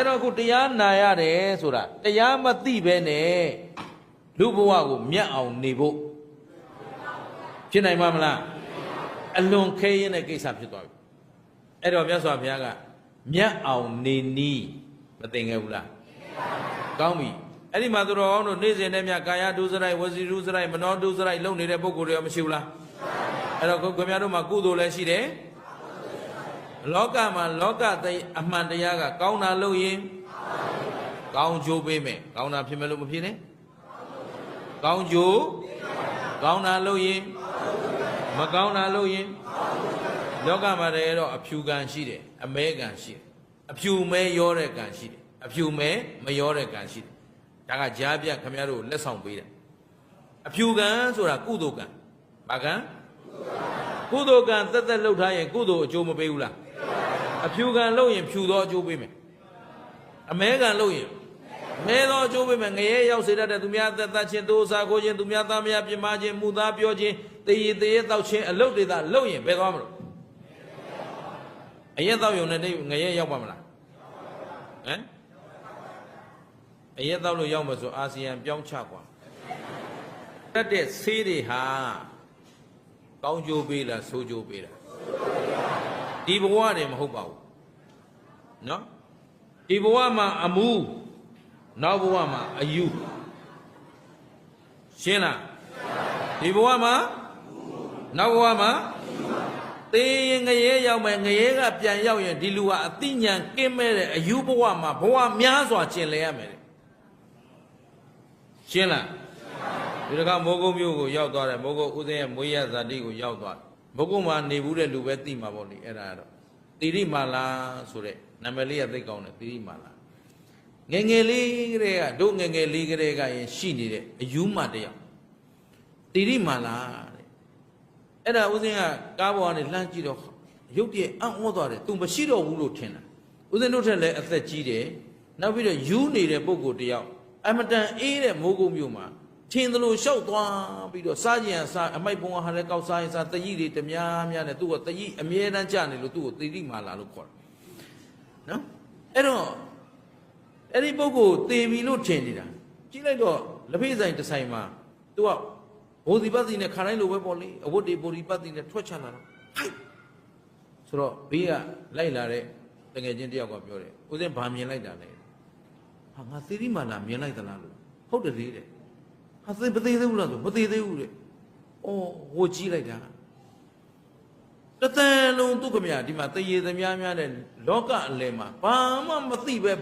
အဲ့တော့ခုတရားနာရတယ်ဆိုတာတရားမသိပဲနဲ့လူဘဝကိုမြတ်အောင်နေဖို့ဖြစ်နိုင်မှာမလားအလွန်ခဲရင်တဲ့ကိစ္စဖြစ်သွားပြီအဲ့တော့မြတ်စွာဘုရားကမြတ်အောင်နေနီးမသိငယ်ဘူးလားကောင်းပြီအဲ့ဒီမှာသူတော်ကောင်းတို့နေ့စဉ်နဲ့မြကာယဒုစရိုက်ဝစီဒုစရိုက်မနောဒုစရိုက်လုပ်နေတဲ့ပုဂ္ဂိုလ်တွေရောမရှိဘူးလားအဲ့တော့ခင်ဗျားတို့မှာကုသိုလ်လည်းရှိတယ် လောကမှာလောကသိအမှန်တရားကကောင်းတာလုပ်ရင်ကောင်းကျိုးပေးမယ်ကောင်းတာဖြစ်မယ်လို့မဖြစ်နဲ့ကောင်းကျိုးကောင်းတာလုပ်ရင်မကောင်းတာလုပ်ရင်လောကမှာတည်းတော့အဖြူကံရှိတယ်အမဲကံရှိတယ်အဖြူမဲရောတဲ့ကံရှိတယ်အဖြူမဲမရောတဲ့ကံရှိတယ်ဒါကကြားပြခင်ဗျားတို့လက်ဆောင်ပေးတယ်အဖြူကံဆိုတာကုသိုလ်ကံဘာကံ ကုသိုလ်ကံသက်သက်လှုပ်ထားရင်ကုသိုလ်အကျိုးမပေးဘူးလားအဖြူကံလုပ်ရင်ဖြူသောအကျိုးပေးမယ်အမဲကံလုပ်ရင်မဲသောအကျိုးပေးမယ်ငရဲရောက်စေတတ်တဲ့သူများသက်သက်ချင်းဒိုးစားကိုချင်းသူများသားမယားပြမချင်းမူသားပြောချင်းတည်ရည်တည်ရတောက်ချင်းအလုတ်တွေသာလုပ်ရင်ဘယ်သွားမလို့အရက်တောက်ယုံနဲ့တိတ်ငရဲရောက်ပါမလားဟမ်အရက်တောက်လို့ရောက်မှာဆိုအာဆီယံပြောင်းချกว่าတတ်တဲ့ဆေးတွေဟာ ကောင်းကျိုးပေးလားဆိုးကျိုးပေးလားဒီဘဝတည်းမဟုတ်ပါဘူးနော်ဒီဘဝမှာအမှုနောက်ဘဝမှာအယူရှင်းလားဒီဘဝမှာနောက်ဘဝမှာတေးရင်ငရဲရောက်မယ်ငရဲကပြန်ရောက်ရင်ဒီလူဟာအတိညာကင်းမဲ့တဲ့အယူဘဝမှာဘဝများစွာကျင်လည်ရမယ်တဲ့ရှင်းလား ဒီတခါမိုးကုတ်မြို့ကိုရောက်သွားတယ်မိုးကုတ်ဦးစင်းရဲ့မွေးရဇာတိကိုရောက်သွားတယ်မိုးကုတ်မှာနေဘူးတဲ့လူပဲသိမှာပေါ့လေအဲ့ဒါကတော့တိရိမာလာဆိုတဲ့နာမည်လေးကသိကောင်းတယ်တိရိမာလာငယ်ငယ်လေးကလေးကတို့ငယ်ငယ်လေးကလေးကရင်ရှိနေတဲ့အယူမတယောက်တိရိမာလာတဲ့အဲ့ဒါဦးစင်းကကားပေါ်ကနေလှမ်းကြည့်တော့ရုပ်တရက်အံ့ဩသွားတယ်သူမရှိတော့ဘူးလို့ထင်တာဦးစင်းတို့ထက်လည်းအသက်ကြီးတယ်နောက်ပြီးတော့ယူနေတဲ့ပုံကိုယ်တယောက်အမတန်အေးတဲ့မိုးကုတ်မြို့မှာ ထင်းသလိုလျှောက်သွားပြီးတော့စားကြင်စားအမိုက်ပုံဟာလည်းကောက်စားရင်စားတကြီးတွေတများများနဲ့သူ့ကတကြီးအမြဲတမ်းကြနေလို့သူ့ကိုတိရိမာလာလို့ခေါ်တယ်နော်အဲ့တော့အဲ့ဒီပုဂ္ဂိုလ်တေပြီလို့ထင်နေတာကြည့်လိုက်တော့လက်ဖေးဆိုင်တစ်ဆိုင်မှာသူကဘိုးဒီပတ်စီနဲ့ခါတိုင်းလိုပဲပေါ့လေအဝတ်တွေဘိုဒီပတ်စီနဲ့ထွက်ချလာတော့ဟိုက်ဆိုတော့ဘေးကလိုက်လာတဲ့တငယ်ချင်းတယောက်ကပြောတယ်ဦးစင်းဗာမြင်လိုက်တာလေဟာငါသီရိမာလာမြင်လိုက်သလားလို့ဟုတ်တယ်လေတဲ့ ဟာသင်မသေးသေးဘူးလားဆိုမသေးသေးဘူးတဲ့အော်ဟိုကြည့်လိုက်တာတသန်လုံးသူခမရဒီမှာတရေသမားများတဲ့လောကအလယ်မှာဘာမှမသိပဲ